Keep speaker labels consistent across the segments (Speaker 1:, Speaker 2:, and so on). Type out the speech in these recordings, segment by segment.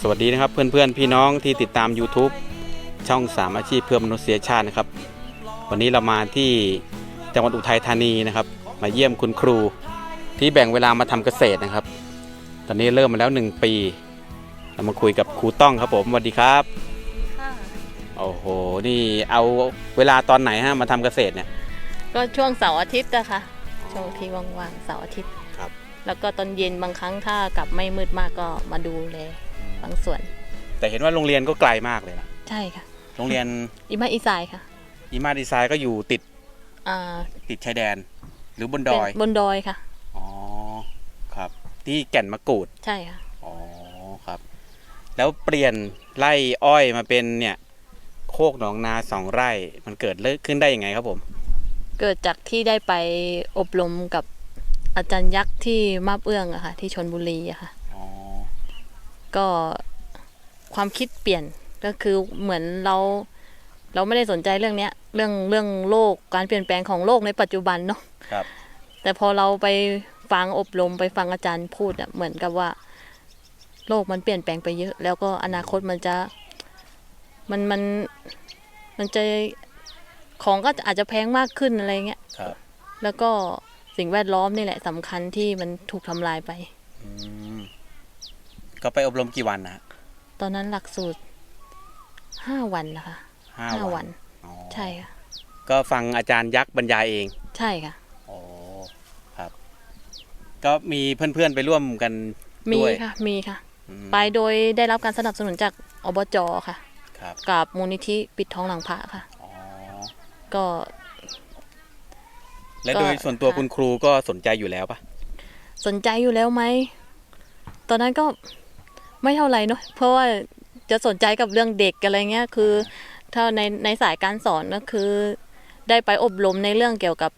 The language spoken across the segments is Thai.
Speaker 1: สวัสดีนะครับเพื่อนๆพี่น้องที่ติดตาม YouTube ช่องสามอาชีพเพื่อมนุษยชาตินะครับ วันนี้เรามาที่จังหวัดอุทัยธานีนะครับ มาเยี่ยมคุณครูที่แบ่งเวลามาทำเกษตรนะครับ ตอนนี้เริ่มมาแล้ว 1 ปี เรามาคุยกับครูต้องครับผมสวัสดีครับ
Speaker 2: ค่ะ
Speaker 1: โอ้โหนี่เอาเวลาตอนไหนฮะมาทำเกษตรเนี่ย
Speaker 2: ก็ช่วงเสาร์อาทิตย์อะค่ะช่วงที่ว่างๆเสาร์อาทิตย์
Speaker 1: ครับ
Speaker 2: แล้วก็ตอนเย็นบางครั้งถ้ากลับไม่มืดมากก็มาดูแล บางส่วน
Speaker 1: แต่เห็นว่าโรงเรียนก็ไกลมากเลยนะ
Speaker 2: ใช่ค่ะ
Speaker 1: โรงเรียน
Speaker 2: อิมาอีสายค่ะ
Speaker 1: อีมาดีไซน์ก็อยู่ติด
Speaker 2: อ่า
Speaker 1: ติดชายแดน หรือบนดอย
Speaker 2: เป็นบนดอยค่ะ
Speaker 1: อ๋อครับ ที่แก่นมะกรูด
Speaker 2: ใช่ค่ะ
Speaker 1: อ๋อครับ แล้วเปลี่ยนไร่อ้อยมาเป็นเนี่ย โคกหนองนาสองไร่มันเกิดเลิกขึ้นได้ยังไงครับผม
Speaker 2: เกิดจากที่ได้ไปอบรมกับอาจารย์ยักษ์ที่มาบเอื้องอะค่ะ ที่ชนบุรีอะค่ะ
Speaker 1: อ๋อ
Speaker 2: ก็ความคิดเปลี่ยนก็คือเหมือนเราเราไม่ได้สนใจเรื่องเนี้ยเรื่องเรื่องโลกการเปลี่ยนแปลงของโลกในปัจจุบันเนาะ
Speaker 1: ครับ
Speaker 2: แต่พอเราไปฟังอบรมไปฟังอาจารย์พูดอะเหมือนกับว่า โลกมันเปลี่ยนแปลงไปเยอะ แล้วก็อนาคตมันจะ มันมันมันจะของก็อาจจะแพงมากขึ้นอะไรเงี้ย
Speaker 1: ครับ
Speaker 2: แล้วก็สิ่งแวดล้อมนี่แหละสำคัญที่มันถูกทำลายไป
Speaker 1: อืม ก็ไปอบรมกี่วันนะฮะ
Speaker 2: ตอนนั้นหลักสูตรห้าวันนะคะ
Speaker 1: ห้า
Speaker 2: ห้า
Speaker 1: วั
Speaker 2: วันน
Speaker 1: อ๋อ
Speaker 2: ใช่ค่ะ
Speaker 1: ก็ฟังอาจารย์ยักษ์บรรยายเอง
Speaker 2: ใช่ค่ะ
Speaker 1: อ๋อครับ ก็มีเพื่อนๆไปร่วมกัน
Speaker 2: มี
Speaker 1: ด้วย
Speaker 2: ค่ะมีค่ะ
Speaker 1: อืม
Speaker 2: ไปโดยได้รับการสนับสนุนจากอบจค่ะ
Speaker 1: ครับ
Speaker 2: กับมูลนิธิปิดทองหลังพระค่ะ
Speaker 1: อ๋อ
Speaker 2: ก็
Speaker 1: และ
Speaker 2: ก็
Speaker 1: โดยส่วนตัว
Speaker 2: ค่ะ
Speaker 1: คุณครูก็สนใจอยู่แล้วปะ
Speaker 2: สนใจอยู่แล้วไหม ตอนนั้นก็ ไม่เท่าไหร่เนาะเพราะว่าจะสนใจกับเรื่องเด็กอะไรเงี้ยคือถ้าในในสายการสอนก็คือ ได้ไปอบรมในเรื่องเกี่ยวกับ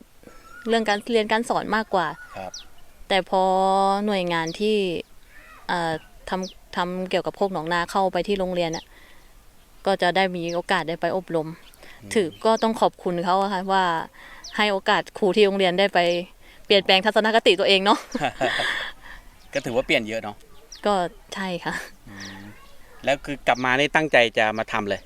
Speaker 2: เรื่องการเรียนการสอนมากกว่า
Speaker 1: ครับ
Speaker 2: แต่พอหน่วยงานที่เอ่อทำทำเกี่ยวกับโคกหนองนาเข้าไปที่โรงเรียนอะก็จะได้มีโอกาสได้ไปอบรม ถือก็ต้องขอบคุณเขาอะค่ะว่าให้โอกาสครูที่โรงเรียนได้ไปเปลี่ยนแปลงทัศนคติตัวเองเนาะ
Speaker 1: ก็ถือว่าเปลี่ยนเยอะเนาะ
Speaker 2: ก็ใช่ค่ะ
Speaker 1: แล้วคือกลับมานี่ตั้งใจจะมาทำเลย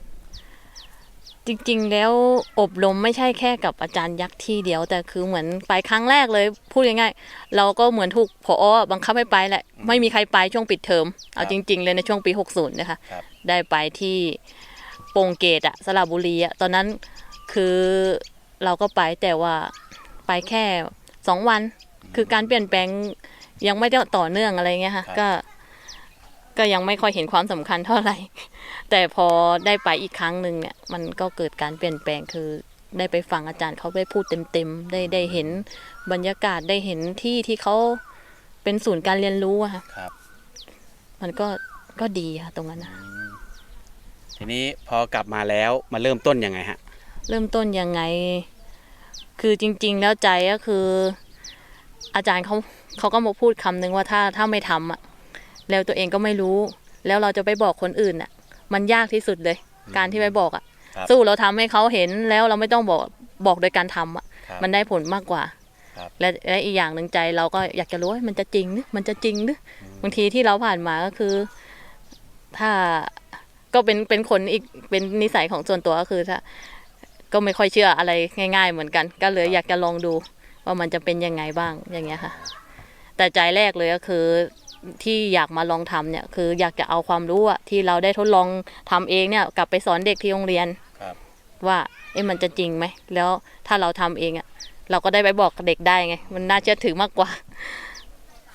Speaker 2: จริงๆ แล้วอบรมไม่ใช่แค่กับอาจารย์ยักษ์ที่เดียว แต่คือเหมือนไปครั้งแรกเลยพูดง่ายๆเราก็เหมือนถูกพอบังคับให้ไปแหละไม่มีใครไปช่วงปิดเทอมเอาจริง ๆ เลยในช่วงปี 60 นะคะ
Speaker 1: ครับ
Speaker 2: ได้ไปที่โป่งเกตอะสระบุรีอะตอนนั้นคือเราก็ไปแต่ว่าไปแค่สองวัน คือการเปลี่ยนแปลงยังไม่ได้ต่อเนื่องอะไรเงี้ยค่ะ
Speaker 1: ครับ
Speaker 2: ก็ ก็ยังไม่ค่อยเห็นความสำคัญเท่าไหร่ แต่พอได้ไปอีกครั้งหนึ่งเนี่ย มันก็เกิดการเปลี่ยนแปลงคือได้ไปฟังอาจารย์เขาได้พูดเต็มๆ ได้ได้เห็นบรรยากาศได้เห็นที่ที่เขาเป็นศูนย์การเรียนรู้อะค่ะ
Speaker 1: ครับ
Speaker 2: มันก็ก็ดีค่ะตรงนั้นนะ
Speaker 1: ทีนี้พอกลับมาแล้วมาเริ่มต้นยังไงฮะ
Speaker 2: เริ่มต้นยังไง คือจริง ๆ แล้วใจก็คือ อาจารย์เขาเขาก็มาพูดคำนึงว่าถ้าถ้าไม่ทำอะ แล้วตัวเองก็ไม่รู้ แล้วเราจะไปบอกคนอื่นอะ มันยากที่สุดเลย การที่ไปบอกอะ
Speaker 1: ครับ
Speaker 2: สู้เราทำให้เขาเห็นแล้วเราไม่ต้องบอกบอกโดยการทำอะ
Speaker 1: ครับ
Speaker 2: มันได้ผลมากกว่า
Speaker 1: ครับ
Speaker 2: และและอีกอย่างหนึ่งใจเราก็อยากจะรู้ว่ามันจะจริงหรือมันจะจริงหรือบางทีที่เราผ่านมาก็คือ ถ้าก็เป็นเป็นคนอีกเป็นนิสัยของส่วนตัวก็คือถ้าก็ไม่ค่อยเชื่ออะไรง่าย ๆ เหมือนกัน ก็เลยอยากจะลองดูว่ามันจะเป็นยังไงบ้างอย่างเงี้ยค่ะ แต่ใจแรกเลยก็คือ ที่อยากมาลองทำเนี่ยคืออยากจะเอาความรู้อะที่เราได้ทดลองทำเองเนี่ยกลับไปสอนเด็กที่โรงเรียน
Speaker 1: ครับ
Speaker 2: ว่าเอ๊ะมันจะจริงไหมแล้วถ้าเราทำเองอะเราก็ได้ไปบอกกับเด็กได้ไง มันน่าเชื่อถือมากกว่า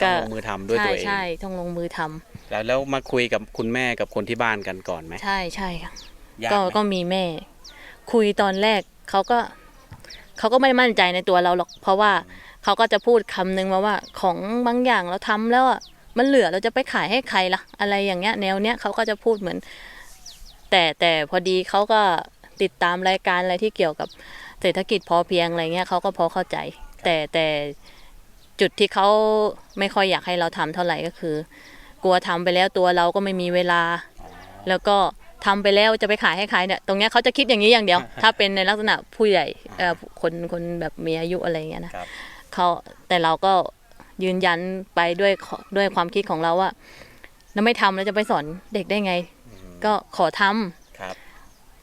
Speaker 1: ต้องลงมือทำด้วย
Speaker 2: ใช่
Speaker 1: ตัวเอง
Speaker 2: ใช่ต้องลงมือทำ
Speaker 1: แล้วแล้วมาคุยกับคุณแม่กับคนที่บ้านกันก่อนไหม
Speaker 2: ใช่ใช่ค่ะ
Speaker 1: ยาก
Speaker 2: ก็
Speaker 1: ไหม
Speaker 2: ก็มีแม่ คุยตอนแรกเขาก็เขาก็ไม่มั่นใจในตัวเราหรอก เพราะว่าเขาก็จะพูดคำนึงมาว่าของบางอย่างเราทำแล้วอะ มันเหลือเราจะไปขายให้ใครล่ะ อะไรอย่างเงี้ย แนวเนี้ยเขาก็จะพูดเหมือน แต่แต่พอดีเขาก็ติดตามรายการอะไรที่เกี่ยวกับเศรษฐกิจพอเพียงอะไรเงี้ยเขาก็พอเข้าใจ แต่แต่จุดที่เขาไม่ค่อยอยากให้เราทำเท่าไหร่ก็คือ กลัวทำไปแล้วตัวเราก็ไม่มีเวลา แล้วก็ทำไปแล้วจะไปขายให้ใครเนี่ยตรงเนี้ยเขาจะคิดอย่างนี้อย่างเดียว ถ้าเป็นในลักษณะผู้ใหญ่เอ่อคนคนแบบมีอายุอะไรเงี้ยนะครับเขาแต่เราก็ ยืนยันไปด้วยขอด้วยความคิดของเราว่าเราไม่ทำแล้วจะไปสอนเด็กได้ไง ก็ขอทำ
Speaker 1: ครับ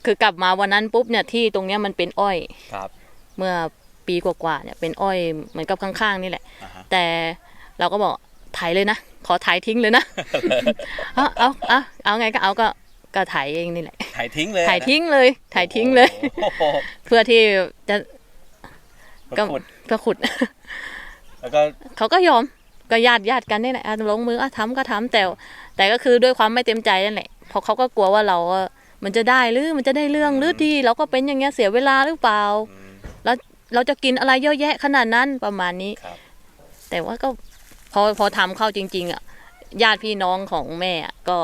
Speaker 2: คือกลับมาวันนั้นปุ๊บเนี่ยที่ตรงเนี้ยมันเป็นอ้อย
Speaker 1: ครับ
Speaker 2: เมื่อปีกว่าๆเนี่ยเป็นอ้อยเหมือนกับข้างๆนี่แหละ
Speaker 1: อ่าฮะ
Speaker 2: แต่เราก็บอกถ่ายเลยนะขอถ่ายทิ้งเลยนะ เอาเอาเอาเอาไงก็เอาก็ก็ถ่ายเองนี่แหละ
Speaker 1: ถ่ายทิ้งเลย
Speaker 2: ถ่ายทิ้งเลยถ่ายทิ้งเลย
Speaker 1: โอ้โห
Speaker 2: เพื่อที่จะ
Speaker 1: ก็
Speaker 2: ก็
Speaker 1: ขุด
Speaker 2: ก็ขุด
Speaker 1: แล้วก็
Speaker 2: เขาก็ยอมก็ญาติญาติกันนี่แหละอะลงมืออะทำก็ทำแต่ แต่ก็คือด้วยความไม่เต็มใจนั่นแหละเพราะเขาก็กลัวว่าเราอะมันจะได้หรือมันจะได้เรื่องหรือดีเราก็เป็นอย่างเงี้ยเสียเวลาหรือเปล่า
Speaker 1: อืม
Speaker 2: แล้วเราจะกินอะไรเยอะแยะขนาดนั้นประมาณนี้
Speaker 1: ครับ
Speaker 2: แต่ว่าก็พอพอทำเข้าจริง ๆ อะ ญาติพี่น้องของแม่อะก็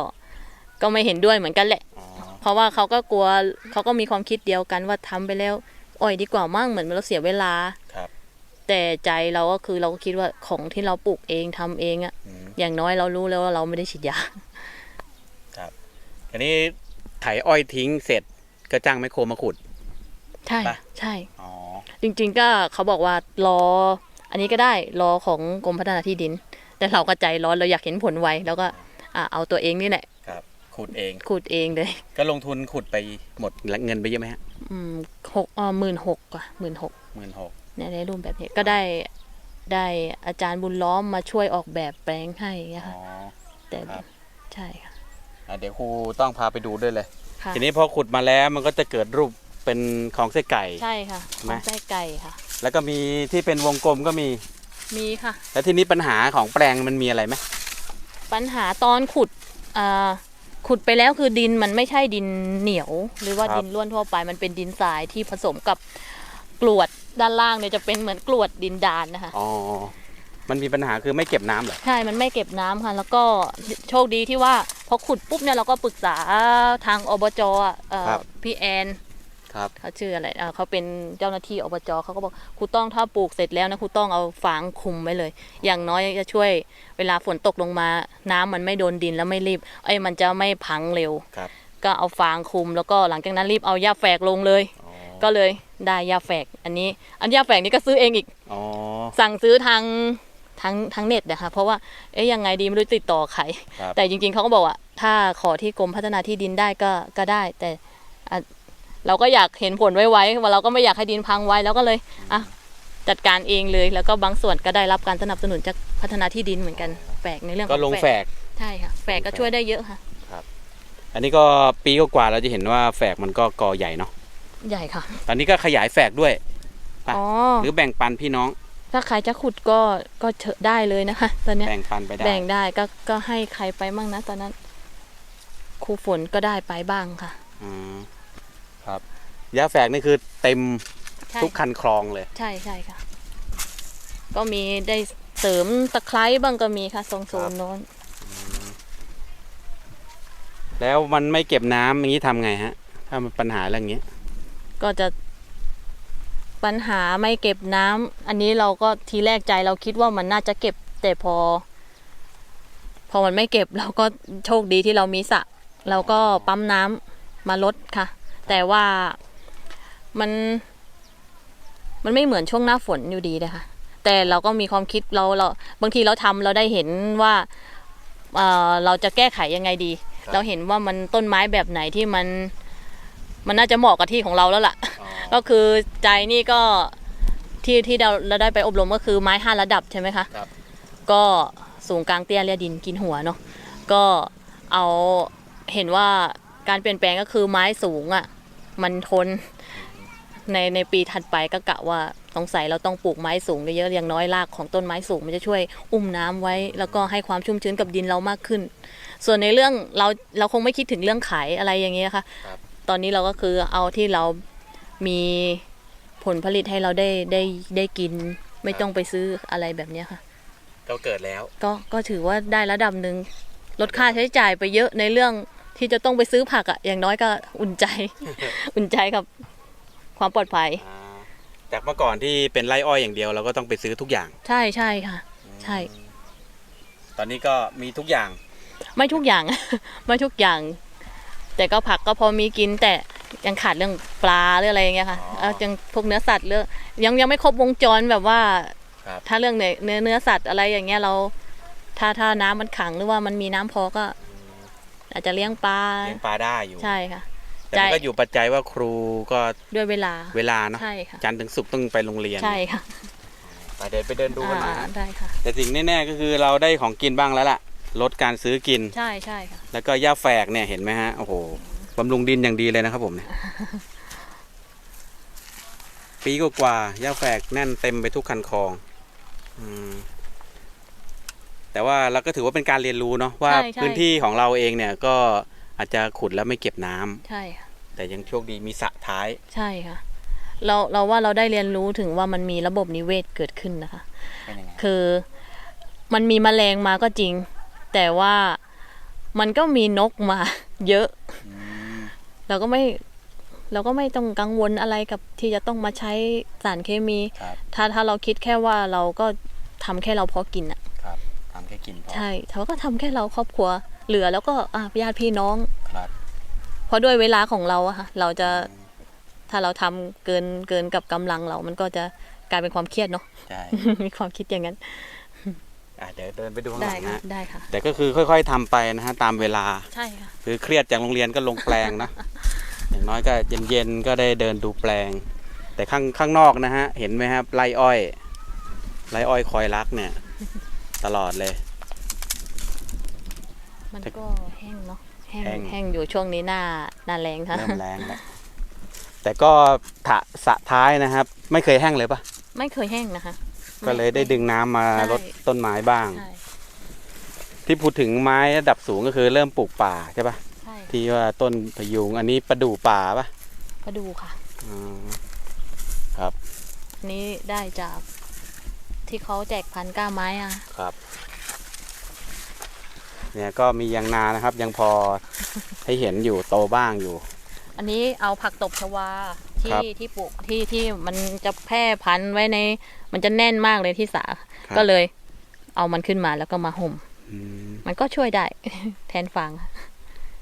Speaker 2: ก็ไม่เห็นด้วยเหมือนกันแหละ
Speaker 1: อ๋อ
Speaker 2: เพราะว่าเขาก็กลัวเขาก็มีความคิดเดียวกันว่าทำไปแล้วอ่อยดีกว่ามั่งเหมือนเราเสียเวลา
Speaker 1: ครับ
Speaker 2: แต่ใจเราก็คือเราก็คิดว่าของที่เราปลูกเองทำเองอะ
Speaker 1: อืม
Speaker 2: อย่างน้อยเรารู้แล้วว่าเราไม่ได้ฉีดยา
Speaker 1: อันนี้ไถอ้อยทิ้งเสร็จก็จ้างแมคโครมาขุด
Speaker 2: ใช่
Speaker 1: ปะ
Speaker 2: ใช่
Speaker 1: อ๋อ
Speaker 2: จริง ๆ ก็เขาบอกว่ารอ อันนี้ก็ได้รอของกรมพัฒนาที่ดิน แต่เราก็ใจร้อนเราอยากเห็นผลไวแล้วก็อะเอาตัวเองนี่แหละ
Speaker 1: ครับขุดเอง
Speaker 2: ขุดเองเลย
Speaker 1: ก็ลงทุนขุดไปหมดเงินไปเยอะไหมฮะ
Speaker 2: อืมหกอ่าหมื่นหกกว่าหมื่นหก
Speaker 1: หมื่นหก
Speaker 2: เนี่ย ในรูปแบบนี้ก็ได้ได้อาจารย์บุญล้อมมาช่วยออกแบบแปลงให้อย่างเงี้ย
Speaker 1: อ๋
Speaker 2: ค่ะ
Speaker 1: อ
Speaker 2: แต่
Speaker 1: ครับ
Speaker 2: ใช่ค่ะ
Speaker 1: อะเดี๋ยวครูต้องพาไปดูด้วยเลย
Speaker 2: ค่ะ
Speaker 1: ทีนี้พอขุดมาแล้วมันก็จะเกิดรูปเป็นของไส้ไก่
Speaker 2: ใช่ค่ะ
Speaker 1: ใช่ไหม
Speaker 2: ของไส้ไก่ค่ะ
Speaker 1: แล้วก็มีที่เป็นวงกลมก็มี
Speaker 2: มีค่ะ
Speaker 1: แล้วทีนี้ปัญหาของแปลงมันมีอะไรไหม
Speaker 2: ปัญหาตอนขุดอ่าขุดไปแล้วคือดินมันไม่ใช่ดินเหนียว หรือว่าดินร่วนทั่วไปมันเป็นดินทรายที่ผสมกับ กรวดด้านล่างเนี่ยจะเป็นเหมือนกรวดดินดานนะคะ
Speaker 1: อ๋อ มันมีปัญหาคือไม่เก็บน้ำเหรอ
Speaker 2: ใช่ มันไม่เก็บน้ำค่ะ แล้วก็โชคดีที่ว่าพอขุดปุ๊บเนี่ยเราก็ปรึกษาทางอบจอะเอ่อพี่แอน
Speaker 1: ครับ
Speaker 2: เขาชื่ออะไรอ่าเขาเป็นเจ้าหน้าที่อบจเขาก็บอกครูต้องถ้าปลูกเสร็จแล้วนะครูต้องเอาฟางคลุมไว้เลย อย่างน้อยจะช่วยเวลาฝนตกลงมา น้ำมันไม่โดนดินแล้วไม่รีบ เอ้ยมันจะไม่พังเร็ว
Speaker 1: ครับ
Speaker 2: ก็เอาฟางคลุมแล้วก็หลังจากนั้นรีบเอาหญ้าแฝกลงเลย
Speaker 1: อ๋อ
Speaker 2: ก็เลยได้หญ้าแฝกอันนี้ อันหญ้าแฝกนี่ก็ซื้อเองอีก
Speaker 1: อ๋อ
Speaker 2: สั่งซื้อทางทางทางเน็ตนะคะเพราะว่าเอ๊ยยังไงดีไม่รู้ติดต่อใคร
Speaker 1: ครับ
Speaker 2: แต่จริงๆเขาก็บอกว่า ถ้าขอที่กรมพัฒนาที่ดินได้ก็ก็ได้ แต่อะเราก็อยากเห็นผลไวๆว่าเราก็ไม่อยากให้ดินพังไว้แล้วก็เลยอะจัดการเองเลย แล้วก็บางส่วนก็ได้รับการสนับสนุนจากพัฒนาที่ดินเหมือนกันแฝกในเรื่องข
Speaker 1: ก็
Speaker 2: อง
Speaker 1: ลงแฝก
Speaker 2: ใช่ค่ะแฝกก็ช่วยได้เยอะค่ะ
Speaker 1: อันนี้ก็ปีกว่าๆเราจะเห็นว่าแฝกมันก็กอใหญ่เนาะ
Speaker 2: ใหญ่ค่ะ
Speaker 1: ตอนนี้ก็ขยายแฝกด้วยอะ
Speaker 2: อ๋อ
Speaker 1: หรือแบ่งปันพี่น้อง
Speaker 2: ถ้าใครจะขุดก็ก็เชอะได้เลยนะคะ ตอนเนี้ย
Speaker 1: แบ่งปันไปได้
Speaker 2: แบ่งได้ก็ก็ให้ใครไปมั่งนะตอนนั้นครูฝนก็ได้ไปบ้างค่ะ
Speaker 1: อืมครับยาแฝกนี่คือเต็ม
Speaker 2: ใช่
Speaker 1: ทุกคันคลองเลย
Speaker 2: ใช่ใช่ค่ะ ก็มีได้เสริมตะไคร้บ้างก็มีค่ะทรงโซนโน้น
Speaker 1: แล้วมันไม่เก็บน้ำอย่างนี้ทำไงฮะ ถ้ามันปัญหาเรื่องนี้
Speaker 2: ก็จะปัญหาไม่เก็บน้ำอันนี้เราก็ทีแรกใจเราคิดว่ามันน่าจะเก็บ แต่พอ พอมันไม่เก็บเราก็โชคดีที่เรามีสระเราก็ปั๊มน้ำมาลดค่ะ แต่ว่ามัน มันไม่เหมือนช่วงหน้าฝนอยู่ดีนะคะแต่เราก็มีความคิดเราเราบางทีเราทำเราได้เห็นว่าเเราจะแก้ไขยังไงดี เราเห็นว่ามันต้นไม้แบบไหนที่มัน มันน่าจะเหมาะกับที่ของเราแล้วล่ะ ก็คือใจนี่ก็ที่ที่เราเราได้ไปอบรมก็คือไม้ห้าระดับใช่ไหมคะ
Speaker 1: ครับ
Speaker 2: ก็สูงกลางเตี้ยเรียดินกินหัวเนาะก็เอาเห็นว่าการเปลี่ยนแปลงก็คือไม้สูงอะ่ะ มันทนในในปีถัดไปก็กะว่าสงสัยเราต้องปลูกไม้สูงเยอะๆอย่างน้อยรากของต้นไม้สูงมันจะช่วยอุ้มน้ำไว้ แล้วก็ให้ความชุ่มชื้นกับดินเรามากขึ้น ส่วนในเรื่องเราเราคงไม่คิดถึงเรื่องขายอะไรอย่างเงี้ยค่ะ
Speaker 1: ครับ
Speaker 2: ตอนนี้เราก็คือเอาที่เรามีผลผลิตให้เราได้ได้ได้กิน ไม่ต้องไปซื้ออะไรแบบเนี้ยค่ะ
Speaker 1: ก็เกิดแล้ว
Speaker 2: ก็ก็ถือว่าได้ระดับหนึ่งลดค่าใช้จ่ายไปเยอะในเรื่องที่จะต้องไปซื้อผักอะอย่างน้อยก็อุ่นใจ อุ่นใจกับความปลอดภัย
Speaker 1: อ่าจากเมื่อก่อนที่เป็นไร่อ้อยอย่างเดียวเราก็ต้องไปซื้อทุกอย่าง
Speaker 2: ใช่ใช่ค่ะ ใช่
Speaker 1: ตอนนี้ก็มีทุกอย่าง
Speaker 2: ไม่ทุกอย่าง ไม่ทุกอย่าง แต่ก็ผักก็พอมีกินแต่ยังขาดเรื่องปลาหรืออะไรอย่างเงี้ยค่ะ
Speaker 1: อ๋อ
Speaker 2: เอายังพวกเนื้อสัตว์เรื่องยังยังไม่ครบวงจรแบบว่า
Speaker 1: ครับ
Speaker 2: ถ้าเรื่องเนื้อเนื้อเนื้อสัตว์อะไรอย่างเงี้ยเรา ถ้าถ้าน้ำมันขังหรือว่ามันมีน้ำพอก็ อาจจะเลี้ยงปลา
Speaker 1: เลี้ยงปลาได้อยู่
Speaker 2: ใช่ค่ะ
Speaker 1: แต่มันก็อยู่ปัจจัยว่าครูก็
Speaker 2: ด้วยเวลา
Speaker 1: เวลาเนาะ
Speaker 2: ใช่ค่ะ
Speaker 1: จันทร์ถึงศุกร์ต้องไปโรงเรียน
Speaker 2: ใช่ค่ะ
Speaker 1: ไปเดินไปเดินดูกันหน่อย
Speaker 2: อ่า
Speaker 1: นะ
Speaker 2: ได้ค่ะ
Speaker 1: แต่สิ่งแน่ๆก็คือเราได้ของกินบ้างแล้วล่ะ ลดการซื้อกิน
Speaker 2: ใช่ใช่ค่ะ
Speaker 1: แล้วก็หญ้าแฝกเนี่ยเห็นไหมฮะ โอ้โหบำรุงดินอย่างดีเลยนะครับผมเนี่ยปีกว่าๆหญ้าแฝกแน่นเต็มไปทุกคันคลองอืมแต่ว่าเราก็ถือว่าเป็นการเรียนรู้เนาะว่า
Speaker 2: ใช่ใช่
Speaker 1: พื้นที่ของเราเองเนี่ยก็อาจจะขุดแล้วไม่เก็บน้ำ
Speaker 2: ใช่ค่ะ
Speaker 1: แต่ยังโชคดีมีสระท้าย
Speaker 2: ใช่ค่ะ เราเราว่าเราได้เรียนรู้ถึงว่ามันมีระบบนิเวศเกิดขึ้นนะคะ
Speaker 1: เป็นยังไง
Speaker 2: คือมันมีแมลงมาก็จริง แต่ว่ามันก็มีนกมา เยอะ
Speaker 1: อืม
Speaker 2: เราก็ไม่เราก็ไม่ต้องกังวลอะไรกับที่จะต้องมาใช้สารเคมี
Speaker 1: ครับ
Speaker 2: ถ้าถ้าเราคิดแค่ว่าเราก็ทำแค่เราพอกินอะ
Speaker 1: ครับทำแค่กินพอ
Speaker 2: ใช่เราก็ทำแค่เราครอบครัว เหลือแล้วก็อะญาติพี่น้อง
Speaker 1: ครับ
Speaker 2: เพราะด้วยเวลาของเราอะค่ะเราจะถ้าเราทำเกินเกินกับกำลังเรา มันก็จะกลายเป็นความเครียดเนาะ
Speaker 1: ใช่
Speaker 2: มีความคิดอย่างนั้น
Speaker 1: อะเดี๋ยวเดินไปดูข้างห
Speaker 2: ได้
Speaker 1: ลัง
Speaker 2: ค่ะ
Speaker 1: นะ
Speaker 2: ได้ค่ะ
Speaker 1: แต่ก็คือค่อยๆทำไปนะฮะตามเวลา
Speaker 2: ใช่ค่ะ
Speaker 1: คือเครียดจากโรงเรียนก็ลงแปลงนะ อย่างน้อยก็เย็นๆก็ได้เดินดูแปลง แต่ข้างข้างนอกนะฮะ เห็นไหมครับไรอ้อยไรอ้อยคอยรักเนี่ย ตลอดเลย
Speaker 2: มันก็แห้งเนาะแห้ง
Speaker 1: แห้ง
Speaker 2: แห้งอยู่ช่วงนี้หน้าหน้าแรงค่ะ
Speaker 1: เริ่มแรงแล้วแต่ก็ถะสระท้ายนะครับ ไม่เคยแห้งเลยปะ
Speaker 2: ไม่เคยแห้งนะคะ
Speaker 1: ก็เลยได้ดึงน้ำมา
Speaker 2: ใช่
Speaker 1: ลดต้นไม้บ้าง
Speaker 2: ใช่
Speaker 1: ที่พูดถึงไม้ระดับสูงก็คือเริ่มปลูกป่าใช่ปะ
Speaker 2: ใช่
Speaker 1: ที่ว่าต้นพะยุงอันนี้ประดู่ป่าปะ
Speaker 2: ก็ดูค่ะ
Speaker 1: อืม
Speaker 2: อันนี้ได้จากที่เขาแจกพันธุ์ก้าไม้อะ
Speaker 1: ครับเนี่ยก็มียางนานะครับ ยังพอให้เห็นอยู่โตบ้างอยู่
Speaker 2: อันนี้เอาผักตบชวา
Speaker 1: ค
Speaker 2: ที่
Speaker 1: รับ
Speaker 2: ที่ปลูกที่ที่มันจะแพร่พันธุ์ไว้ใน มันจะแน่นมากเลยที่สา
Speaker 1: ครับ
Speaker 2: ก็เลย เอามันขึ้นมาแล้วก็มาห่ม
Speaker 1: อืม
Speaker 2: มันก็ช่วยได้ แทนฟาง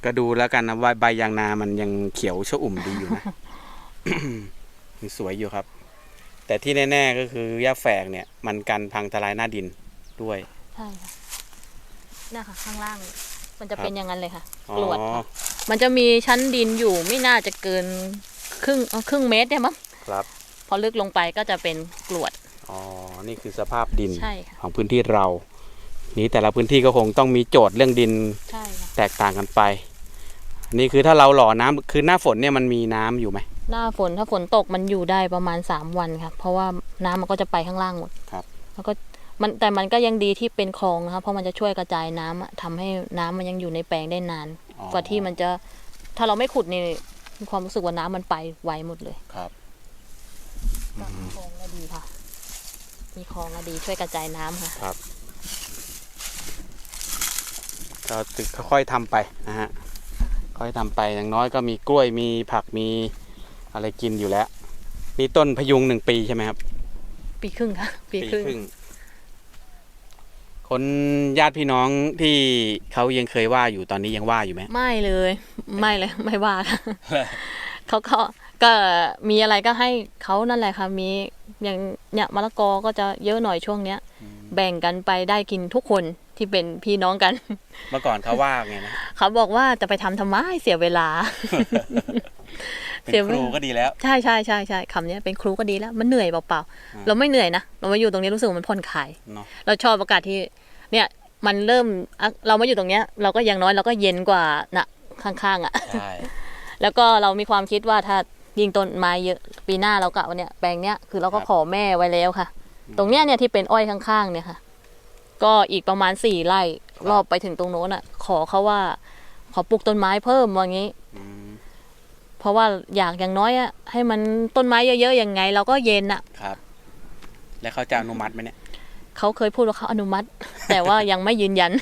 Speaker 1: ก็ดูแล้วกันนะว่าใบยางนามันยังเขียวชอุ่มดีอยู่นะยังสวยอยู่ครับ แต่ที่แน่ๆก็คือหญ้าแฝกเนี่ย มันกันพังทลายหน้าดินด้วย
Speaker 2: ใช่ค่ะนี่ค่ะ ข้างล่าง มันจะ
Speaker 1: ครับ
Speaker 2: เป็นอย่างนั้นเลยค่ะ
Speaker 1: อ๋อ ก
Speaker 2: รวดค่ะมันจะมีชั้นดินอยู่ไม่น่าจะเกิน ครึ่งเอ่อครึ่งเมตรได้มั้ง
Speaker 1: ครับ
Speaker 2: พอลึกลงไปก็จะเป็นกรวด
Speaker 1: อ๋อ นี่คือสภาพดิน
Speaker 2: ใช่ค่ะ
Speaker 1: ของพื้นที่เรา นี้แต่ละพื้นที่ก็คงต้องมีโจทย์เรื่องดิน
Speaker 2: ใช่ค่ะ
Speaker 1: แตกต่างกันไปอันนี่คือถ้าเราหล่อน้ำคือหน้าฝนเนี่ยมันมีน้ำอยู่ไหม
Speaker 2: หน้าฝนถ้าฝนตกมันอยู่ได้ประมาณสามวันค่ะ เพราะว่าน้ำมันก็จะไปข้างล่างหมด
Speaker 1: ครับ
Speaker 2: แล้วก็มันแต่มันก็ยังดีที่เป็นคลองนะคะเพราะมันจะช่วยกระจายน้ำอะทำให้น้ำมันยังอยู่ในแปลงได้นาน
Speaker 1: อ๋อ ก
Speaker 2: ว่าที่มันจะถ้าเราไม่ขุดนี่ มีความรู้สึกว่าน้ำมันไปไวหมดเลย
Speaker 1: ครับ
Speaker 2: ก็คลองก็ดีค่ะ มีคลองก็ดีช่วยกระจายน้ำค่ะ
Speaker 1: ครับก็ค่อยๆทำไปนะฮะค่อยทำไปอย่างน้อยก็มีกล้วยมีผักมีอะไรกินอยู่แล้วนี่ต้นพยุงหนึ่งปีใช่ไหมครับ
Speaker 2: ปีครึ่งค่ะ ปีครึ่ง
Speaker 1: คนญาติพี่น้องที่เขายังเคยว่าอยู่ตอนนี้ยังว่าอยู่ไหม
Speaker 2: ไม่เลย ไม่เลยไม่ว่าค่ะเขาก็ก็มีอะไรก็ให้เขานั่นแหละค่ะมีอย่างเนี่ยมะละกอก็จะเยอะหน่อยช่วงเนี้ย แบ่งกันไปได้กินทุกคนที่เป็นพี่น้องกัน
Speaker 1: เมื่อก่อนเขาว่าไงนะ
Speaker 2: เขาบอกว่าจะไปทำทำไมเสียเวลา
Speaker 1: เป็น
Speaker 2: เสีย
Speaker 1: ค
Speaker 2: เวลา
Speaker 1: รูก็ดีแล้ว
Speaker 2: ใช่ใช่ใช่ใช่คำเนี้ยเป็นครูก็ดีแล้ว มันเหนื่อยเปล่า
Speaker 1: อ่า
Speaker 2: ๆ เราไม่เหนื่อยนะ เรามาอยู่ตรงนี้รู้สึกว่ามันผ่อนคลาย
Speaker 1: เนาะ
Speaker 2: เราชอบอากาศที่ เนี่ย มันเริ่มอะเรามาอยู่ตรงเนี้ย เราก็อยังน้อยเราก็เย็นกว่าน่ะข้างๆอะ
Speaker 1: ใช่
Speaker 2: แล้วก็เรามีความคิดว่าถ้ายิงต้นไม้เยอะ ปีหน้าเรากะว่าเนี่ยแปลงเนี้ยคือเราก็ขอแม่ไว้แล้วค่ะ ตรงเนี้ยเนี่ยที่เป็นอ้อยข้างๆ เนี่ยค่ะ ก็อีกประมาณสี่ไร่รอบไปถึงตรงโน้นอะ ขอเขาว่าขอปลูกต้นไม้เพิ่มว่างี้
Speaker 1: อืม
Speaker 2: เพราะว่าอยากอย่างน้อยอะให้มันต้นไม้เยอะๆยังไง เราก็เย็นอะ
Speaker 1: ครับ แล้วเขาจะอนุมัติไหมเนี่ย
Speaker 2: เขาเคยพูดว่าเขาอนุมัติ แต่ว่ายังไม่ยืนยัน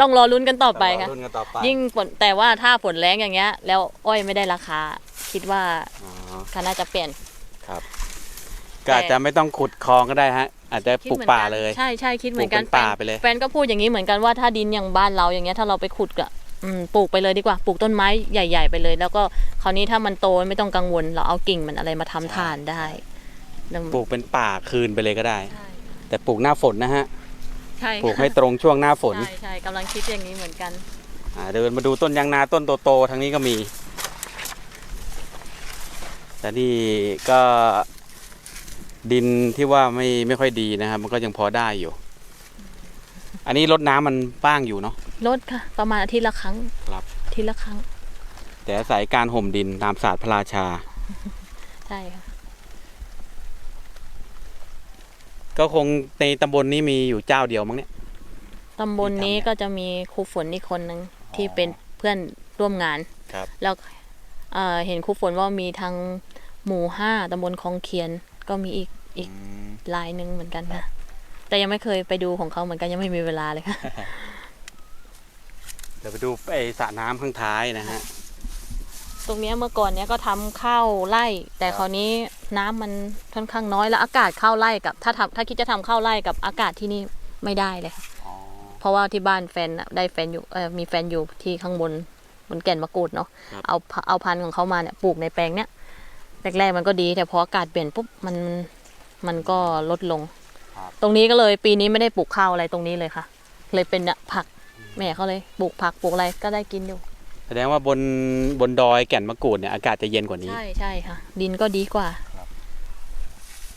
Speaker 2: ต้องรอลุ้นกันต่อไปค่ะ
Speaker 1: รุ่นกันต่อไป
Speaker 2: ยิ่งฝนแต่ว่าถ้าฝนแรงอย่างเงี้ย แล้วอ้อยไม่ได้ราคา คิดว่า
Speaker 1: อ๋อ
Speaker 2: เขาน่าจะเปลี่ยน
Speaker 1: ครับก็อาจจะไม่ต้องขุดคลองก็ได้ฮะ อาจจะ
Speaker 2: คิด
Speaker 1: ปลูก
Speaker 2: หมือน
Speaker 1: ป่า
Speaker 2: กัน
Speaker 1: เลย
Speaker 2: ใช่ใช่คิดเหมือนกัน
Speaker 1: ปลูกเป็นป่าไปเลย
Speaker 2: แฟนก็พูดอย่างนี้เหมือนกันว่าถ้าดินอย่างบ้านเราอย่างเงี้ยถ้าเราไปขุดก็อืม ปลูกไปเลยดีกว่าปลูกต้นไม้ใหญ่ ๆ ไปเลย แล้วก็คราวนี้ถ้ามันโตไม่ต้องกังวล เราเอากิ่งมันอะไรมาทำทานได้แล้ว
Speaker 1: ปลูกเป็นป่าคืนไปเลยก็ได้
Speaker 2: ใช่
Speaker 1: แต่ปลูกหน้าฝนนะฮะ
Speaker 2: ใช่
Speaker 1: ปลูกให้ตรงช่วงหน้าฝน
Speaker 2: ใช่ใช่กำลังคิดอย่างนี้เหมือนกัน
Speaker 1: อ่าเดินมาดูต้นยางนาต้นโตๆทางนี้ก็มีแต่นี่ก็ดินที่ว่าไม่ไม่ค่อยดีนะครับ มันก็ยังพอได้อยู่ อันนี้รดน้ำมันบ้างอยู่เนาะ
Speaker 2: ลดค่ะ ประมาณอาทิตย์ละครั้ง
Speaker 1: ครับ
Speaker 2: อาทิตย์ละครั้ง
Speaker 1: แต่อาศัยการห่มดินตามศาสตร์พระราชา
Speaker 2: ใช่ค่ะ
Speaker 1: ก็คงในตำบลนี้มีอยู่เจ้าเดียวมั้งเนี่ย
Speaker 2: ตำบลนี้ก็จะมีครูฝนอีกคนหนึ่งที่เป็นเพื่อนร่วมงาน
Speaker 1: ครับ
Speaker 2: แล้วเอ่อเห็นครูฝนว่ามีทางหมู่ห้าตำบลคลองเคียนก็มีอีกอีก ลายหนึ่งเหมือนกันค่ะ แต่ยังไม่เคยไปดูของเขาเหมือนกันยังไม่มีเวลาเลยค่ะ
Speaker 1: เดี๋ยวไปดูไอสระน้ำข้างท้ายนะฮะ
Speaker 2: ตรงเนี้ยเมื่อก่อนเนี้ยก็ทำข้าวไร่ แต่คราวนี้น้ำมันค่อนข้างน้อยแล้วอากาศข้าวไร่กับ ถ้าทำถ้าคิดจะทำข้าวไร่กับอากาศที่นี่ไม่ได้เลยค่ะ
Speaker 1: อ๋อ
Speaker 2: เพราะว่าที่บ้านแฟนน่ะได้แฟนอยู่เออมีแฟนอยู่ที่ข้างบนบนแก่นมะกรูดเนาะ
Speaker 1: ครับ
Speaker 2: เอาพะเอาพันธุ์ของเขามาเนี่ยปลูกในแปลงเนี้ยแรกๆมันก็ดีแต่พออากาศเปลี่ยนปุ๊บมันมันก็ลดลงตรงนี้ก็เลยปีนี้ไม่ได้ปลูกข้าวอะไรตรงนี้เลยค่ะ เลยเป็นเนี่ยผัก แม่เขาเลยปลูกผักปลูกอะไรก็ได้กินอยู่
Speaker 1: แสดงว่าบนบนดอยแก่นมะกรูดเนี่ยอากาศจะเย็นกว่านี้
Speaker 2: ใช่ใช่ค่ะ ดินก็ดีกว่า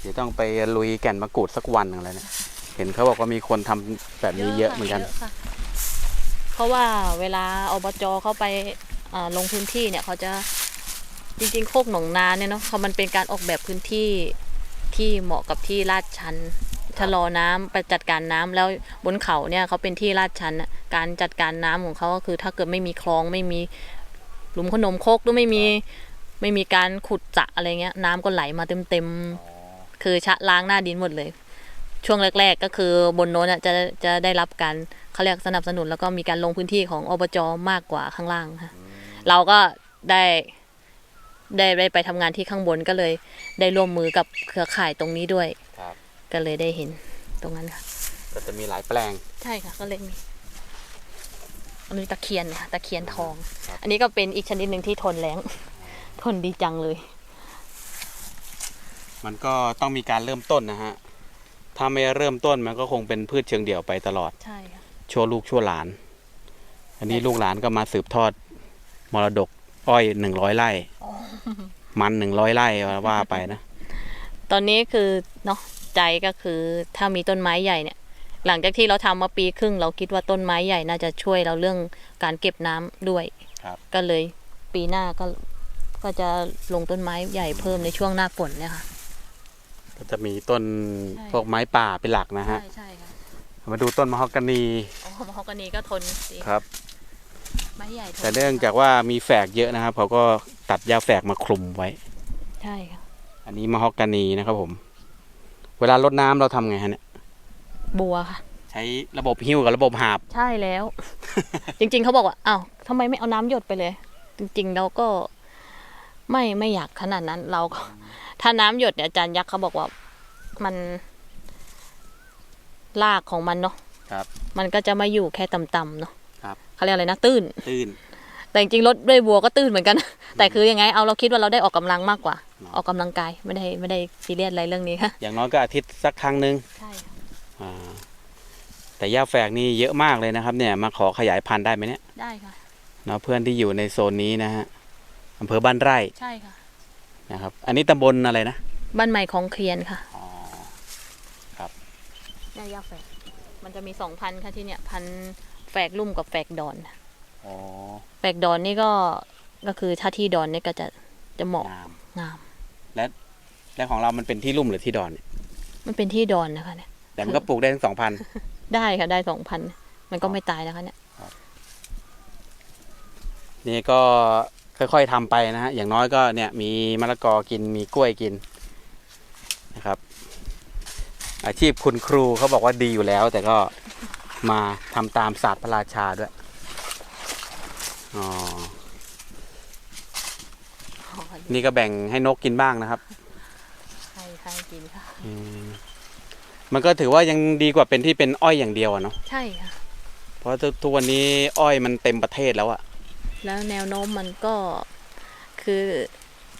Speaker 1: เดี๋ยวต้องไปลุยแก่นมะกรูดสักวันหนึ่งแล้วเนี่ยเห็นเขาบอกว่ามีคนทำแบบนี้เยอะเหมือนกัน
Speaker 2: ยค่ะเพราะว่าเวลาอบจเข้าไปอ่าลงพื้นที่เนี่ยเขาจะจริงๆ โคกหนองนาเนี่ยเนาะเขามันเป็นการออกแบบพื้นที่ที่เหมาะกับที่ลาดชัน ชะลอน้ำไปจัดการน้ำแล้วบนเขาเนี่ยเขาเป็นที่ลาดชันน่ะการจัดการน้ำของเขาก็คือถ้าเกิดไม่มีคลองไม่มีหลุมขนมครกหรือไม่มีไม่มีการขุดสระอะไรเงี้ย น้ำก็ไหลมาเต็มๆคือชะล้างหน้าดินหมดเลย ช่วงแรก ๆ ก็คือบนโน้นอะจะจะได้รับการเขาเรียกสนับสนุนแล้วก็มีการลงพื้นที่ของอบจมากกว่าข้างล่างค่ะเราก็ได้ได้ได้ไปทำงานที่ข้างบนก็เลย ได้ร่วมมือกับเครือข่ายตรงนี้ด้วย
Speaker 1: ครับ
Speaker 2: ก็เลยได้เห็นตรงนั้นค่ะ
Speaker 1: ก็จะมีหลายแปลง
Speaker 2: ใช่ค่ะก็เลยมีอันนี้ตะเคียนค่ะตะเคียนทอง
Speaker 1: ครับ
Speaker 2: อันนี้ก็เป็นอีกชนิดหนึ่งที่ทนแรงทนดีจังเลย
Speaker 1: มันก็ต้องมีการเริ่มต้นนะฮะ ถ้าไม่เริ่มต้นมันก็คงเป็นพืชเชิงเดี่ยวไปตลอด
Speaker 2: ใช่ค่ะ
Speaker 1: ชั่วลูกชั่วหลาน อันนี้ลูกหลานก็มาสืบทอดมรดก อ้อยหนึ่งร้อยไร่ มันหนึ่งร้อยไร่ว่าไปนะ
Speaker 2: ตอนนี้คือเนาะ ใจก็คือ ถ้ามีต้นไม้ใหญ่เนี่ย หลังจากที่เราทำมาปีครึ่ง เราคิดว่าต้นไม้ใหญ่น่าจะช่วยเราเรื่องการเก็บน้ำด้วย
Speaker 1: ครับ
Speaker 2: ก็เลยปีหน้าก็ก็จะลงต้นไม้ใหญ่เพิ่มในช่วงหน้าฝนเนี่ยค่ะ
Speaker 1: ก็จะมีต้น
Speaker 2: ใช่
Speaker 1: พวกไม้ป่าเป็นหลักนะฮะ
Speaker 2: ใช่ใช่ค่ะ
Speaker 1: มาดูต้นมะฮอกกานี
Speaker 2: โอ้มะฮอกกานีก็ทนดี
Speaker 1: ครับ
Speaker 2: ไม้ใหญ่ทน
Speaker 1: แต่เนื่องจากว่ามีแฝกเยอะนะครับเขาก็ตัดหญ้าแฝกมาคลุมไว้
Speaker 2: ใช่ค่ะ
Speaker 1: อันนี้มะฮอกกานีนะครับผม เวลารดน้ำเราทำไงฮะเนี่ย
Speaker 2: บัวค่ะ
Speaker 1: ใช้ระบบหิ้วกับระบบหาบ
Speaker 2: ใช่แล้ว จริง ๆเขาบอกว่าอ้าวทำไมไม่เอาน้ำหยดไปเลย จริง ๆ เราก็ไม่ไม่อยากขนาดนั้น เราก็ ถ้าน้ำหยดเนี่ยอาจารย์ยักษ์เขาบอกว่ามันรากของมันเนาะ
Speaker 1: ครับ
Speaker 2: มันก็จะมาอยู่แค่ต่ำๆเนาะ
Speaker 1: ครับ
Speaker 2: เขาเรียกอะไรนะตื้น
Speaker 1: ตื้น
Speaker 2: แต่จริงๆรถด้วยบัวก็ตื้นเหมือนกัน แต่คือยังไงเอาเราคิดว่าเราได้ออกกำลังมากกว่า
Speaker 1: เนาะ
Speaker 2: ออกกำลังกายไม่ได้ไม่ได้ซีเรียสอะไรเรื่องนี้ค่ะ
Speaker 1: อย่างน้อยก็อาทิตย์สักครั้งหนึ่ง
Speaker 2: ใช่
Speaker 1: อ่าแต่หญ้าแฝกนี่เยอะมากเลยนะครับ เนี่ยมาขอขยายพันธุ์ได้ไหมเนี่ย
Speaker 2: ได้ค่ะ
Speaker 1: เนาะเพื่อนที่อยู่ในโซนนี้นะฮะอำเภอบ้านไร่
Speaker 2: ใช่ค่ะ
Speaker 1: นะครับ อันนี้ตำบลอะไรนะ
Speaker 2: บ้านใหม่ของเคลียนค่ะ
Speaker 1: อ๋อ
Speaker 2: เนี่ยยาแฝกมันจะมีสองพันธุ์ค่ะที่เนี่ยพันธุ์แฝกลุ่มกับแฝกดอน
Speaker 1: อ๋อ
Speaker 2: แฝกดอนนี่ก็ก็คือถ้าที่ดอนนี่ก็จะจะเหมาะ
Speaker 1: งาม
Speaker 2: งาม
Speaker 1: แล้วของเรามันเป็นที่ลุ่มหรือที่ดอนเนี่ย
Speaker 2: มันเป็นที่ดอนนะคะเนี่ย
Speaker 1: แต่มันก็ปลูกได้ทั้งสองพัน
Speaker 2: ได้ค่ะได้สองพันมันก็ไม่ตายนะคะเนี่ย
Speaker 1: นี่ก็ค่อยๆทำไปนะฮะ อย่างน้อยก็เนี่ยมีมะละกอกินมีกล้วยกินนะครับ อาชีพคุณครูเขาบอกว่าดีอยู่แล้ว แต่ก็มาทำตามศาสตร์พระราชาด้วย อ๋อ นี่ก็แบ่งให้นกกินบ้างนะครับ
Speaker 2: ให้ให้กินค่ะ
Speaker 1: อืมมันก็ถือว่ายังดีกว่าเป็นที่เป็นอ้อยอย่างเดียวอะเนาะ
Speaker 2: ใช่ค่ะ
Speaker 1: เพราะทุกวันนี้อ้อยมันเต็มประเทศแล้วอะ
Speaker 2: แล้วแนวโน้มมันก็คือ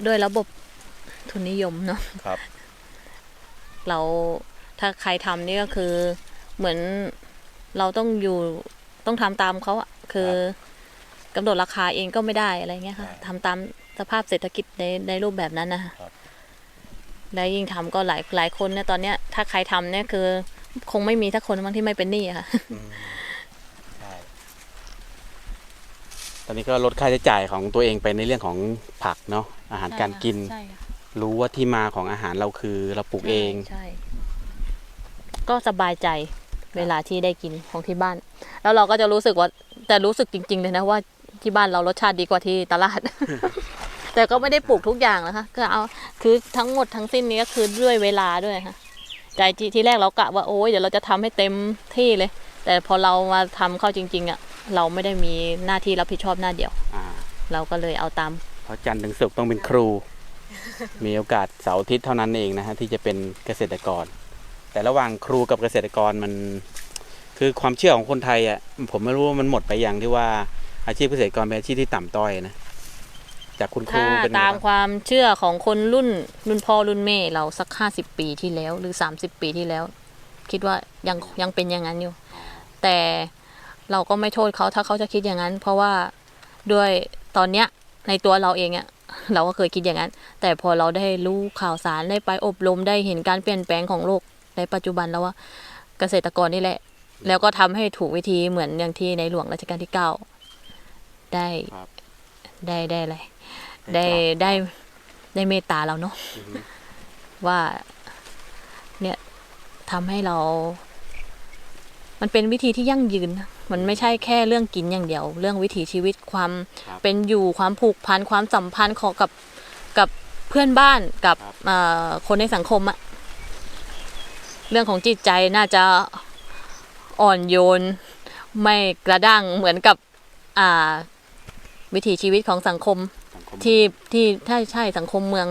Speaker 2: ด้วยระบบทุนนิยมเนาะ
Speaker 1: ครับ
Speaker 2: เราถ้าใครทำนี่ก็คือเหมือนเราต้องอยู่ต้องทำตามเขาอะคือ กำหนดราคาเองก็ไม่ได้อะไรเงี้ยค่ะทำตามสภาพเศรษฐกิจในในรูปแบบนั้นนะคะ
Speaker 1: ครับ
Speaker 2: แล้วยิ่งทำก็หลายหลายคนเนี่ยตอนเนี้ยถ้าใครทำเนี่ยคือ คงไม่มีทักคนบางที่ไม่เป็นหนี้อะค่ะ
Speaker 1: อืมใช่ตอนนี้ก็ลดค่าใช้จ่ายของตัวเองไปในเรื่องของผักเนาะอาหารการกิน
Speaker 2: ใช่ค่ะ
Speaker 1: รู้ว่าที่มาของอาหารเราคือเราปลูกเอง
Speaker 2: ใช่ ก็สบายใจเวลาที่ได้กินของที่บ้าน แล้วเราก็จะรู้สึกว่าแต่รู้สึกจริง ๆ เลยนะว่า ที่บ้านเรารสชาติดีกว่าที่ตลาด แต่ก็ไม่ได้ปลูกทุกอย่างนะคะ ก็เอาคือทั้งหมดทั้งสิ้นนี้ก็คือด้วยเวลาด้วยค่ะใจที่ที่แรกเรากะว่าโอ้ยเดี๋ยวเราจะทำให้เต็มที่เลย แต่พอเรามาทำเข้าจริง ๆ อะ เราไม่ได้มีหน้าที่รับผิดชอบหน้าเดียว
Speaker 1: อ่า
Speaker 2: เราก็เลยเอาตาม
Speaker 1: เพราะจันทร์ถึงศุกร์ต้องเป็นครู มีโอกาสเสาร์อาทิตย์เท่านั้นเองนะฮะที่จะเป็นเกษตรกร แต่ระหว่างครูกับเกษตรกรมัน คือความเชื่อของคนไทยอะผมไม่รู้ว่ามันหมดไปอย่างที่ว่า อาชีพเกษตรกรเป็นอาชีพที่ต่ำต้อยนะจากคุณครู
Speaker 2: ถ้า
Speaker 1: เป็นไง
Speaker 2: ตาม
Speaker 1: บ้าง
Speaker 2: ความเชื่อของคนรุ่นรุ่นพ่อรุ่นแม่เราสักห้าสิบปีที่แล้ว หรือสามสิบปีที่แล้ว คิดว่ายังยังเป็นอย่างนั้นอยู่ แต่เราก็ไม่โทษเขาถ้าเขาจะคิดอย่างนั้น เพราะว่าด้วยตอนเนี้ยในตัวเราเองอะเราก็เคยคิดอย่างนั้น แต่พอเราได้รู้ข่าวสารได้ไปอบรมได้เห็นการเปลี่ยนแปลงของโลกในปัจจุบันแล้วว่าเกษตรกรนี่แหละ แล้วก็ทำให้ถูกวิธีเหมือนอย่างที่ในหลวงรัชกาลที่เก้า ได้
Speaker 1: ครับ
Speaker 2: ได้ได้อะไรได้ได้ได้เมตตาเราเนาะ
Speaker 1: อือฮึ
Speaker 2: ว่า เนี่ยทำให้เรา มันเป็นวิธีที่ยั่งยืนนะมันไม่ใช่แค่เรื่องกินอย่างเดียว เรื่องวิถีชีวิตความ
Speaker 1: ครับ
Speaker 2: เป็นอยู่ความผูกพันความสัมพันธ์ของกับกับเพื่อนบ้านกับ
Speaker 1: ครับ
Speaker 2: เอ่อคนในสังคมอะเรื่องของจิตใจน่าจะอ่อนโยน ไม่กระด้างเหมือนกับ อ่า วิถีชีวิตของสังคม
Speaker 1: สังคม
Speaker 2: ที่ที่ถ้าใช่สังคมเมือง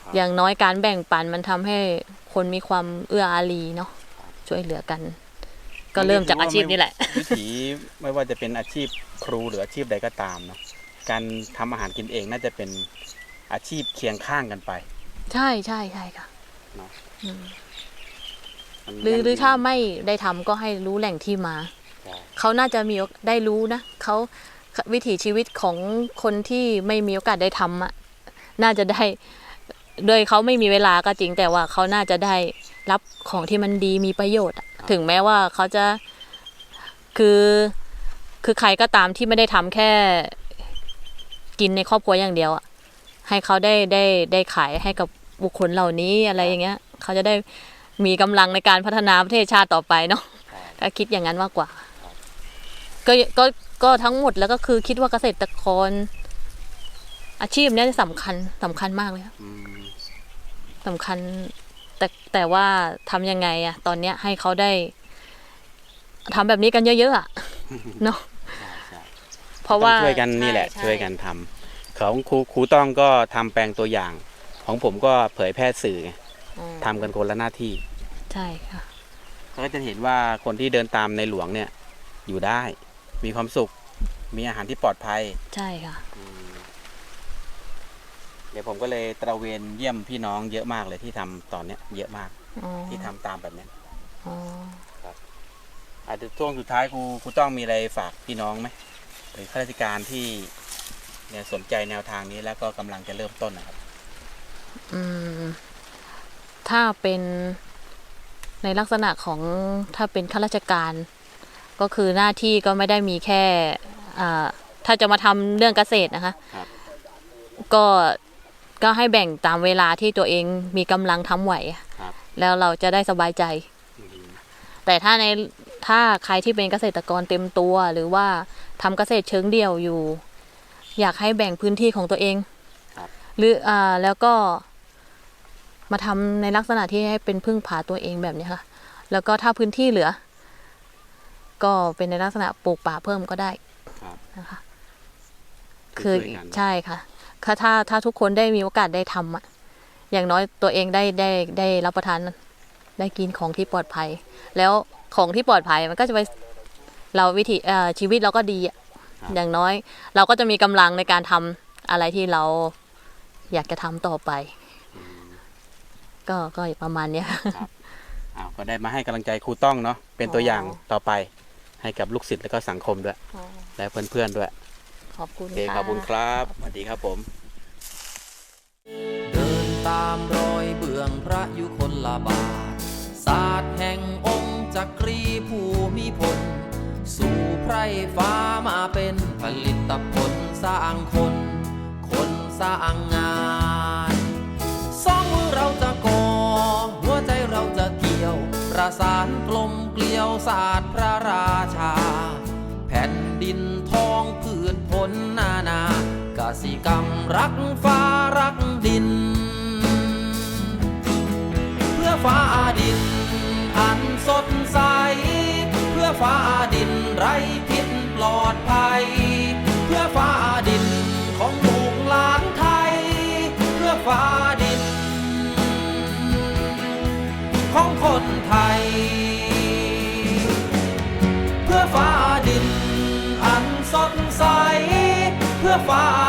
Speaker 1: ครับ
Speaker 2: อย่างน้อยการแบ่งปันมันทำให้คนมีความเอื้ออารีเนาะช่วยเหลือกัน ก็เริ่มจากอาชีพนี่แหละ
Speaker 1: วิถีไม่ว่าจะเป็นอาชีพครูหรืออาชีพใดก็ตามเนาะการทำอาหารกินเองน่าจะเป็นอาชีพเคียงข้างกันไป
Speaker 2: ใช่ใช่ใช่ค่ะ
Speaker 1: เนาะ
Speaker 2: อืม
Speaker 1: มัน
Speaker 2: หรือ
Speaker 1: ยั่ง
Speaker 2: หรือ
Speaker 1: ยืน
Speaker 2: ถ้าไม่ได้ทำก็ให้รู้แหล่งที่มา
Speaker 1: ใช่
Speaker 2: เขาน่าจะมีโอกได้รู้นะเขา วิถีชีวิตของคนที่ไม่มีโอกาสได้ทำอะน่าจะได้โดยเขาไม่มีเวลาก็จริงแต่ว่าเขาน่าจะได้รับของที่มันดีมีประโยชน์ถึงแม้ว่าเขาจะคือคือใครก็ตามที่ไม่ได้ทำแค่กินในครอบครัวอย่างเดียวอะให้เขาได้ได้ได้ขายให้กับบุคคลเหล่านี้อะไรอย่างเงี้ย เขาจะได้มีกำลังในการพัฒนาประเทศชาติต่อไปเนาะถ้าคิดอย่างนั้นมากกว่าก็ก็ ก็ทั้งหมดแล้วก็คือคิดว่าเกษตรกร อาชีพเนี้ยสำคัญสำคัญมากเลยครับ
Speaker 1: อืม
Speaker 2: สำคัญ แต่แต่ว่าทำยังไงอะตอนเนี้ยให้เขาได้ทำแบบนี้กันเยอะๆอะ เนาะ
Speaker 1: ใช่ใช่
Speaker 2: เพราะว่า
Speaker 1: ต้องช่วยกันนี่แหละ
Speaker 2: ใช่
Speaker 1: ช่วยกันทำของครูครูต้องก็ทำแปลงตัวอย่าง ของผมก็เผยแพร่สื่อไง
Speaker 2: อืม
Speaker 1: ทำกันคนละหน้าที่
Speaker 2: ใช่ค่ะ
Speaker 1: ก็จะเห็นว่าคนที่เดินตามในหลวงเนี่ยอยู่ได้ มีความสุข มีอาหารที่ปลอดภัย
Speaker 2: ใช่ค่ะ
Speaker 1: เดี๋ยวผมก็เลยตระเวนเยี่ยมพี่น้องเยอะมากเลยที่ทำตอนเนี้ยเยอะมาก
Speaker 2: อ๋อ
Speaker 1: ที่ทำตามแบบเนี้ย
Speaker 2: อ๋อ
Speaker 1: อาจจะช่วงสุดท้ายครูครูต้องมีอะไรฝากพี่น้องไหมหรือข้าราชการที่เนี่ยสนใจแนวทางนี้แล้วก็กำลังจะเริ่มต้นนะครับ
Speaker 2: อืม ถ้าเป็นในลักษณะของถ้าเป็นข้าราชการ ก็คือหน้าที่ก็ไม่ได้มีแค่อ่าถ้าจะมาทำเรื่องเกษตรนะคะ
Speaker 1: ครับ
Speaker 2: ก็ก็ให้แบ่งตามเวลาที่ตัวเองมีกำลังทำไหวอะ
Speaker 1: ครับ
Speaker 2: แล้วเราจะได้สบายใจ
Speaker 1: อืม
Speaker 2: แต่ถ้าในถ้าใครที่เป็นเกษตรกรเต็มตัว หรือว่าทำเกษตรเชิงเดี่ยวอยู่ อยากให้แบ่งพื้นที่ของตัวเอง
Speaker 1: ครับ
Speaker 2: หรืออ่าแล้วก็มาทำในลักษณะที่ให้เป็นพึ่งพาตัวเองแบบนี้ค่ะ แล้วก็ถ้าพื้นที่เหลือ ก็เป็นในลักษณะปลูกป่าเพิ่มก็ได้
Speaker 1: ครับ
Speaker 2: นะคะ
Speaker 1: ช่วย
Speaker 2: คือ
Speaker 1: กัน
Speaker 2: ใช่ค่ะถ้าถ้าถ้าทุกคนได้มีโอกาสได้ทำอะอย่างน้อยตัวเองได้ได้ได้รับประทานได้กินของที่ปลอดภัย แล้วของที่ปลอดภัยมันก็จะไปเราวิธีเอ่อชีวิตเราก็ดีอะอย่างน้อย เราก็จะมีกำลังในการทำอะไรที่เราอยากจะทำต่อไป ก็ก็ประมาณเนี้ย
Speaker 1: อ้าวก็ได้มาให้กำลังใจครูต้องเนาะเป็นตัวอย่างต่อไป ให้กับลูกศิษย์และก็สังคมด้วยและเพื่อนๆด้วย
Speaker 2: ขอบคุณ
Speaker 1: โอเค
Speaker 2: ค่ะ
Speaker 1: ขอบคุณครับสวัสดีครับผม
Speaker 3: เดินตามรอยเบื้องพระยุคลบาท ศาสตร์แห่งองค์จักรีภูมิพล สู่ไพรฟ้ามาเป็นผลิตผลสร้างคน คนสร้างงาน สองมือเราจะก่อหัวใจเราจะเกี่ยว ประสานกลมเกลี ยวศาสตร์พระราชา แผ่นดินทองพืชผลนานากสิกรรมรักฟ้ารักดิน เพื่อฟ้าดิน อันสดใส เพื่อฟ้าดินไร้พิษปลอดภัย เพื่อฟ้าดินของลูกหลานไทย เพื่อฟ้าดิน ของคนไทย เ